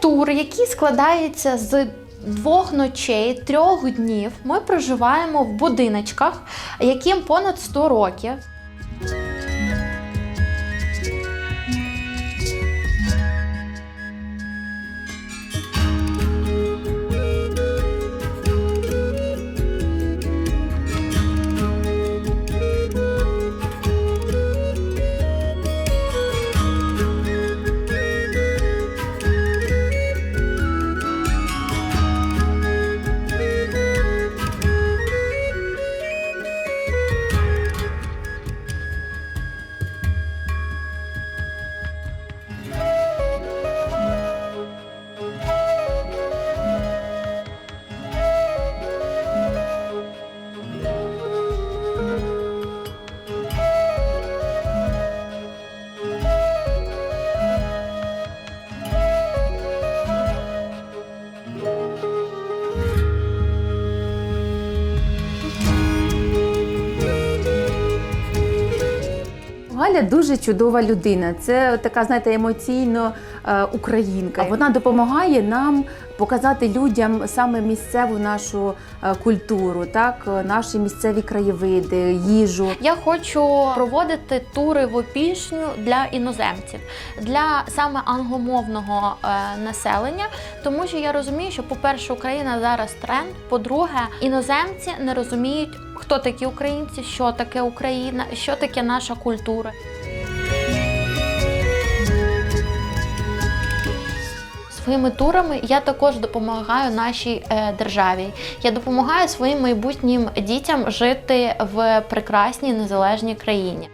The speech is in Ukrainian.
Тур, який складається з двох ночей, трьох днів. Ми проживаємо в будиночках, яким понад 100 років. Галя дуже чудова людина. Це така, знаєте, емоційно е, українка. Вона допомагає нам показати людям саме місцеву нашу е, культуру, так, наші місцеві краєвиди, їжу. Я хочу проводити тури в опішню для іноземців, для саме англомовного е, населення, тому що я розумію, що, по-перше, Україна зараз тренд. По-друге, іноземці не розуміють, хто такі українці, що таке Україна, що таке наша культура. Своїми турами я також допомагаю нашій е, державі. Я допомагаю своїм майбутнім дітям жити в прекрасній незалежній країні.